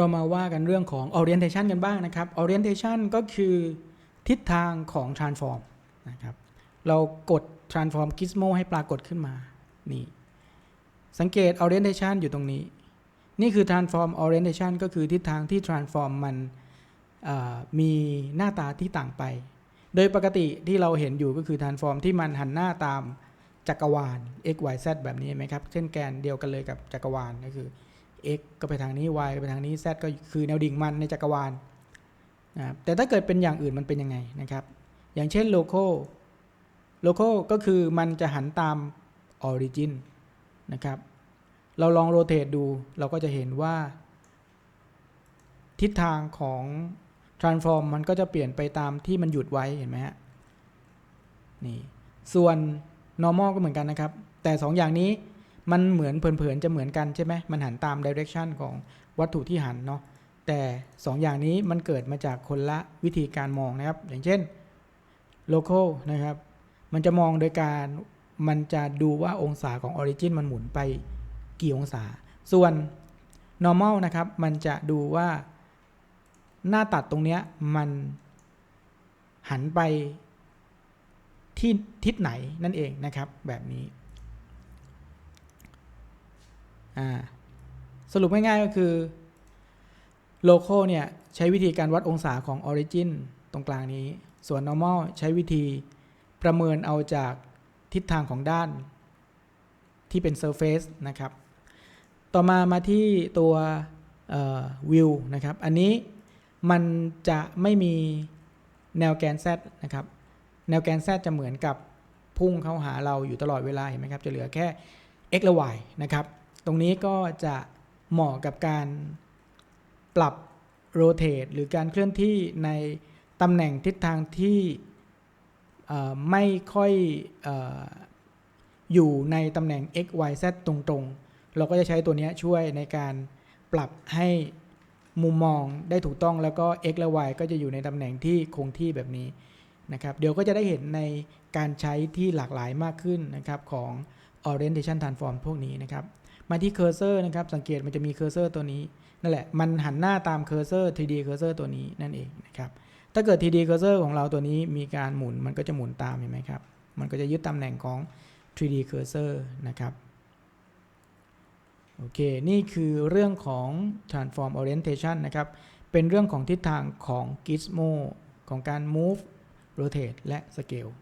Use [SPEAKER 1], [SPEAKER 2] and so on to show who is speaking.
[SPEAKER 1] เรามาว่ากันเรื่องของ orientation กันบ้างนะครับ orientation ก็คือทิศทางของ transform นะครับ เรากด transform gizmo ให้ปรากฏขึ้นมา นี่ สังเกต orientation อยู่ตรงนี้ นี่คือ transform orientation ก็คือทิศทางที่ transform มันมีหน้าตาที่ต่างไป โดยปกติที่เราเห็นอยู่ก็คือ transform ที่มันหันหน้าตามจักรวาล x y z แบบนี้ไหมครับ เช่นแกนเดียวกันเลยกับจักรวาลก็คือ x ก็ไปทางนี้ y ก็ไปทางนี้ z ก็คือแนวดิ่งมันในจักรวาลนะครับแต่ถ้าเกิดเป็นอย่างอื่นมันเป็นยังไงนะครับ อย่างเช่น local local ก็คือมันจะหันตาม origin นะครับ เราลองโรเต e ดูเราก็จะเห็นว่า ทิศทางของ transform มันก็จะเปลี่ยนไปตามที่มันหยุดไว้เห็นไหมฮะนี่ส่วน normal ก็เหมือนกันนะครับ แต่สองอย่างนี้ มันเหมือนเผินๆจะเหมือนกันใช่ไหมมันหันตาม direction ของวัตถุที่หันเนาะแต่สองอย่างนี้มันเกิดมาจากคนละวิธีการมองนะครับ อย่างเช่น local นะครับ มันจะมองโดยการมันจะดูว่าองศาของ origin มันหมุนไปกี่องศา ส่วน normal นะครับ มันจะดูว่าหน้าตัดตรงเนี้ยมันหันไปที่ทิศไหนนั่นเองนะครับแบบนี้ สรุปง่ายๆก็คือ local เนี่ย ใช้วิธีการวัดองศาของ origin ตรงกลางนี้ ส่วน normal ใช้วิธีประเมินเอาจากทิศทางของด้านที่เป็น surface นะครับ ต่อมามาที่ตัววิวนะครับ อันนี้มันจะไม่มีแนวแกน z นะครับ แนวแกน z จะเหมือนกับพุ่งเข้าหาเราอยู่ตลอดเวลาเห็นไหมครับ จะเหลือแค่ x และ y นะครับ ตรงนี้ก็จะเหมาะกับการปรับโรเต e หรือการเคลื่อนที่ในตำแหน่งทิศทางที่ไม่ค่อยออยู่ในตำแหน่ง x y z ตรงๆ เราก็จะใช้ตัวนี้ช่วยในการปรับให้มุมมองได้ถูกต้องแล้วก็ x และ y ก็จะอยู่ในตำแหน่งที่คงที่แบบนี้นะครับ เดี๋ยวก็จะได้เห็นในการใช้ที่หลากหลายมากขึ้นนะครับของ orientation transform พวกนี้นะครับ มาที่ cursor นะครับ สังเกตมันจะมี cursor ตัวนี้นั่นแหละ มันหันหน้าตาม cursor 3D cursor ตัวนี้นั่นเองนะครับ ถ้าเกิด 3D cursor ของเราตัวนี้มีการหมุน มันก็จะหมุนตามเห็นไหมครับ มันก็จะยึดตำแหน่งของ 3D cursor นะครับ โอเค นี่คือเรื่องของ transform orientation นะครับ เป็นเรื่องของทิศทางของ gizmo ของการ move rotate และ scale